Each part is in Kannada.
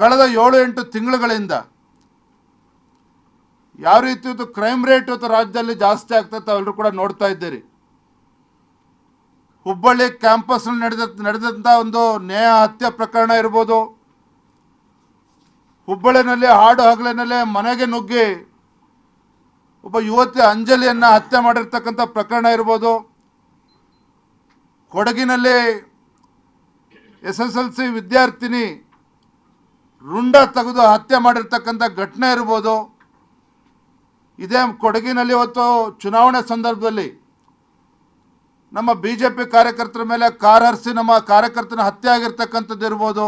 ಕಳೆದ ಏಳು ಎಂಟು ತಿಂಗಳುಗಳಿಂದ ಯಾವ ರೀತಿ ಕ್ರೈಮ್ ರೇಟ್ ಇವತ್ತು ರಾಜ್ಯದಲ್ಲಿ ಜಾಸ್ತಿ ಆಗ್ತೈತೆ ತಾವೆಲ್ಲರೂ ಕೂಡ ನೋಡ್ತಾ ಇದ್ದೀರಿ. ಹುಬ್ಬಳ್ಳಿ ಕ್ಯಾಂಪಸ್ನಲ್ಲಿ ನಡೆದ ನಡೆದಂಥ ಒಂದು ನೇಹ ಹತ್ಯೆ ಪ್ರಕರಣ ಇರ್ಬೋದು. ಹುಬ್ಬಳ್ಳಿನಲ್ಲಿ ಹಾಡು ಹಗಲಿನಲ್ಲಿ ಮನೆಗೆ ನುಗ್ಗಿ ಒಬ್ಬ ಯುವತಿ ಅಂಜಲಿಯನ್ನು ಹತ್ಯೆ ಮಾಡಿರ್ತಕ್ಕಂಥ ಪ್ರಕರಣ ಇರ್ಬೋದು. ಕೊಡಗಿನಲ್ಲಿ ಎಸ್ ಎಸ್ ಎಲ್ ಸಿ ವಿದ್ಯಾರ್ಥಿನಿ ರುಂಡ ತೆಗೆದು ಹತ್ಯೆ ಮಾಡಿರ್ತಕ್ಕಂಥ ಘಟನೆ ಇರ್ಬೋದು. ಇದೇ ಕೊಡಗಿನಲ್ಲಿ ಇವತ್ತು ಚುನಾವಣೆ ಸಂದರ್ಭದಲ್ಲಿ ನಮ್ಮ ಬಿ ಜೆ ಪಿ ಕಾರ್ಯಕರ್ತರ ಮೇಲೆ ಕಾರ್ ಹರಿಸಿ ನಮ್ಮ ಕಾರ್ಯಕರ್ತನ ಹತ್ಯೆ ಆಗಿರ್ತಕ್ಕಂಥದ್ದು ಇರ್ಬೋದು.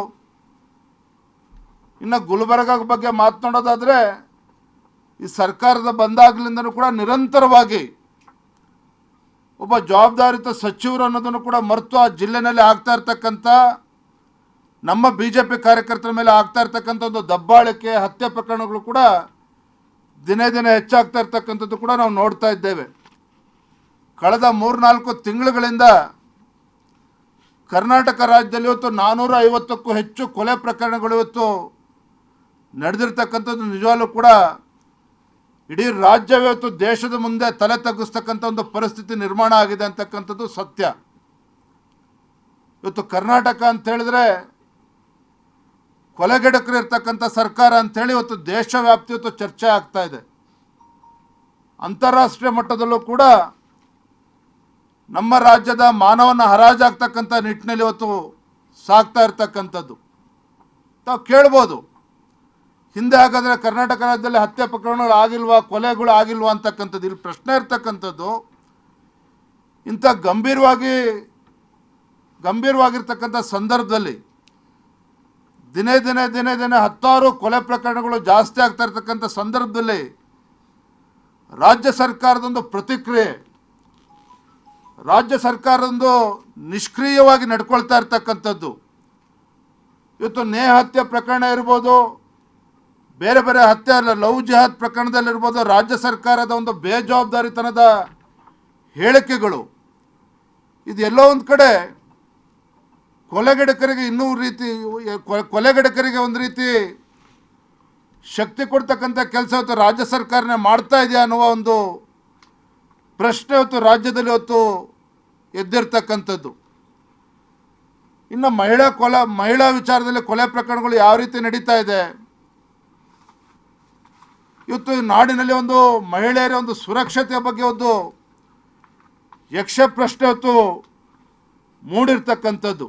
ಇನ್ನು ಗುಲ್ಬರ್ಗ ಬಗ್ಗೆ ಮಾತನಾಡೋದಾದರೆ, ಈ ಸರ್ಕಾರದ ಬಂದಾಗಲಿಂದನೂ ಕೂಡ ನಿರಂತರವಾಗಿ ಒಬ್ಬ ಜವಾಬ್ದಾರಿತ ಸಚಿವರು ಅನ್ನೋದನ್ನು ಕೂಡ ಮರೆತು ಆ ಜಿಲ್ಲೆನಲ್ಲಿ ಆಗ್ತಾ ಇರ್ತಕ್ಕಂಥ ನಮ್ಮ ಬಿ ಜೆ ಪಿ ಕಾರ್ಯಕರ್ತರ ಮೇಲೆ ಆಗ್ತಾ ಇರ್ತಕ್ಕಂಥ ಒಂದು ದಬ್ಬಾಳಿಕೆ, ಹತ್ಯೆ ಪ್ರಕರಣಗಳು ಕೂಡ ದಿನೇ ದಿನೇ ಹೆಚ್ಚಾಗ್ತಾ ಇರ್ತಕ್ಕಂಥದ್ದು ಕೂಡ ನಾವು ನೋಡ್ತಾ ಇದ್ದೇವೆ. ಕಳೆದ ಮೂರ್ನಾಲ್ಕು ತಿಂಗಳುಗಳಿಂದ ಕರ್ನಾಟಕ ರಾಜ್ಯದಲ್ಲಿ ಇವತ್ತು ನಾನ್ನೂರ ಐವತ್ತಕ್ಕೂ ಹೆಚ್ಚು ಕೊಲೆ ಪ್ರಕರಣಗಳು ಇವತ್ತು ನಡೆದಿರ್ತಕ್ಕಂಥದ್ದು ನಿಜವಾಗ್ಲೂ ಕೂಡ ಇಡೀ ರಾಜ್ಯವೇ ಇವತ್ತು ದೇಶದ ಮುಂದೆ ತಲೆ ತಗ್ಗಿಸ್ತಕ್ಕಂಥ ಒಂದು ಪರಿಸ್ಥಿತಿ ನಿರ್ಮಾಣ ಆಗಿದೆ ಅಂತಕ್ಕಂಥದ್ದು ಸತ್ಯ. ಇವತ್ತು ಕರ್ನಾಟಕ ಅಂತ ಹೇಳಿದ್ರೆ ಕೊಲೆಗಡಕರು ಇರ್ತಕ್ಕಂಥ ಸರ್ಕಾರ ಅಂಥೇಳಿ ಇವತ್ತು ದೇಶವ್ಯಾಪ್ತಿ ಇವತ್ತು ಚರ್ಚೆ ಆಗ್ತಾ ಇದೆ. ಅಂತಾರಾಷ್ಟ್ರೀಯ ಮಟ್ಟದಲ್ಲೂ ಕೂಡ ನಮ್ಮ ರಾಜ್ಯದ ಮಾನವನ ಹರಾಜಾಗ್ತಕ್ಕಂಥ ನಿಟ್ಟಿನಲ್ಲಿ ಇವತ್ತು ಸಾಕ್ತಾ ಇರ್ತಕ್ಕಂಥದ್ದು. ತಾವು ಕೇಳ್ಬೋದು. ಹಿಂದೆ ಹಾಗಾದರೆ ಕರ್ನಾಟಕ ರಾಜ್ಯದಲ್ಲಿ ಹತ್ಯೆ ಪ್ರಕರಣಗಳು ಆಗಿಲ್ವಾ, ಕೊಲೆಗಳು ಆಗಿಲ್ವಾ ಅಂತಕ್ಕಂಥದ್ದು, ಇಲ್ಲಿ ಪ್ರಶ್ನೆ ಇರ್ತಕ್ಕಂಥದ್ದು, ಇಂಥ ಗಂಭೀರವಾಗಿ ಗಂಭೀರವಾಗಿರ್ತಕ್ಕಂಥ ಸಂದರ್ಭದಲ್ಲಿ ದಿನೇ ದಿನೇ ದಿನೇ ದಿನೇ ಹತ್ತಾರು ಕೊಲೆ ಪ್ರಕರಣಗಳು ಜಾಸ್ತಿ ಆಗ್ತಾ ಇರ್ತಕ್ಕಂಥ ಸಂದರ್ಭದಲ್ಲಿ ರಾಜ್ಯ ಸರ್ಕಾರದೊಂದು ಪ್ರತಿಕ್ರಿಯೆ, ರಾಜ್ಯ ಸರ್ಕಾರದೊಂದು ನಿಷ್ಕ್ರಿಯವಾಗಿ ನಡ್ಕೊಳ್ತಾ ಇರ್ತಕ್ಕಂಥದ್ದು. ಇವತ್ತು ನೇ ಹತ್ಯೆ ಪ್ರಕರಣ ಇರ್ಬೋದು, ಬೇರೆ ಬೇರೆ ಹತ್ಯೆ ಅಲ್ಲ, ಲವ್ ಜಿಹಾದ್ ಪ್ರಕರಣದಲ್ಲಿರ್ಬೋದು, ರಾಜ್ಯ ಸರ್ಕಾರದ ಒಂದು ಬೇಜವಾಬ್ದಾರಿತನದ ಹೇಳಿಕೆಗಳು. ಇದು ಎಲ್ಲೋ ಒಂದು ಕಡೆ ಕೊಲೆಗಡಕರಿಗೆ ಇನ್ನೂ ರೀತಿ ಕೊಲೆಗಡಕರಿಗೆ ಒಂದು ರೀತಿ ಶಕ್ತಿ ಕೊಡ್ತಕ್ಕಂಥ ಕೆಲಸ ಇವತ್ತು ರಾಜ್ಯ ಸರ್ಕಾರನೇ ಮಾಡ್ತಾ ಇದೆಯಾ ಅನ್ನುವ ಒಂದು ಪ್ರಶ್ನೆ ಇವತ್ತು ರಾಜ್ಯದಲ್ಲಿ ಇವತ್ತು ಎದ್ದಿರ್ತಕ್ಕಂಥದ್ದು. ಇನ್ನು ಮಹಿಳಾ ಕೊಲೆ, ಮಹಿಳಾ ವಿಚಾರದಲ್ಲಿ ಕೊಲೆ ಪ್ರಕರಣಗಳು ಯಾವ ರೀತಿ ನಡೀತಾ ಇದೆ? ಇವತ್ತು ನಾಡಿನಲ್ಲಿ ಒಂದು ಮಹಿಳೆಯರ ಒಂದು ಸುರಕ್ಷತೆಯ ಬಗ್ಗೆ ಒಂದು ಯಕ್ಷ ಪ್ರಶ್ನೆ ಇವತ್ತು ಮೂಡಿರ್ತಕ್ಕಂಥದ್ದು.